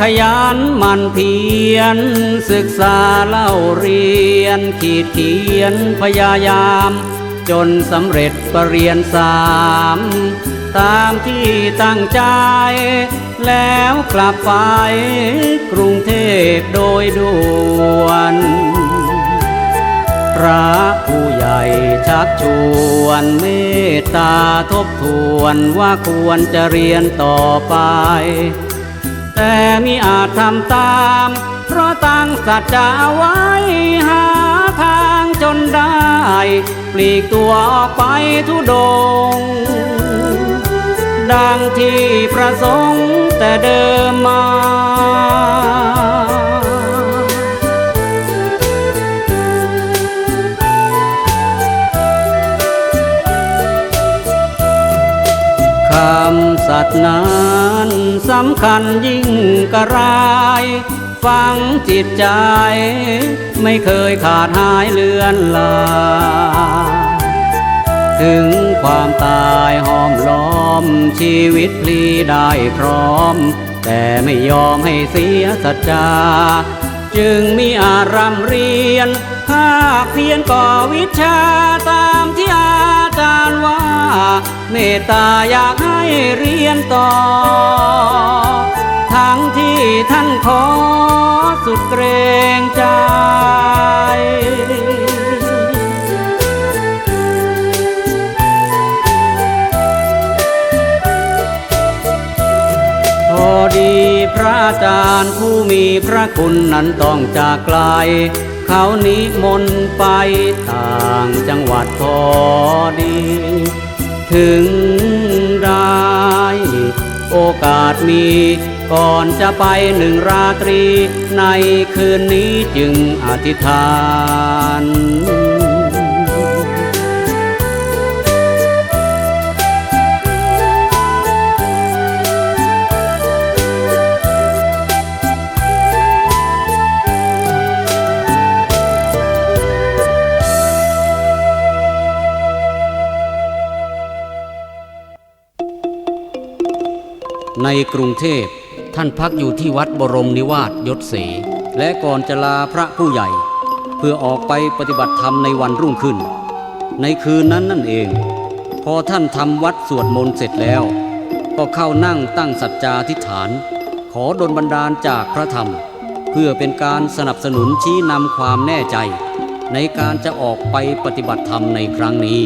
ขยันมันเพียร ศึกษาเล่าเรียน ขีดเขียนพยายาม จนสำเร็จปรริญญาสามตามที่ตั้งใจ แล้วกลับไปกรุงเทพโดยด่วนพระผู้ใหญ่ชักชวนเมตตาทบทวนว่าควรจะเรียนต่อไป แต่มิอาจทำตาม เพราะตั้งสัจจะไว้หาทางจนได้ ปลีกตัวออกไปทุดง ดังที่ประสงค์แต่เดิมมาำสัตย์นั้นสำคัญยิ่งกระไรายฟังจิตใจ ไม่เคยขาดหายเลือนลา ถึงความตายหอมล้อมชีวิตพลีได้พร้อม แต่ไม่ยอมให้เสียสัจจา จึงมีอารามเรียน ภาคเพียนก่อวิชาตามที่อาจารย์ว่า เมตตาอยากให้เรียนต่อ ทั้งที่ท่านขอสุดเกรงใจพอดีพระอาจารย์ผู้มีพระคุณนั้นต้องจากไกลเขานิมนต์ไปต่างจังหวัดพอดี ถึงได้ โอกาสมีก่อนจะไปหนึ่งราตรี ในคืนนี้จึงอธิษฐาน ในกรุงเทพ ท่านพักอยู่ที่วัดบรมนิวาสยศศรีและก่อนจะลาพระผู้ใหญ่ เพื่อออกไปปฏิบัติธรรมในวันรุ่งขึ้น ในคืนนั้นนั่นเอง พอท่านทำวัดสวดมนต์เสร็จแล้ว ก็เข้านั่งตั้งสัจจาธิษฐาน ขอดลบันดาลจากพระธรรม เพื่อเป็นการสนับสนุนชี้นำความแน่ใจ ในการจะออกไปปฏิบัติธรรมในครั้งนี้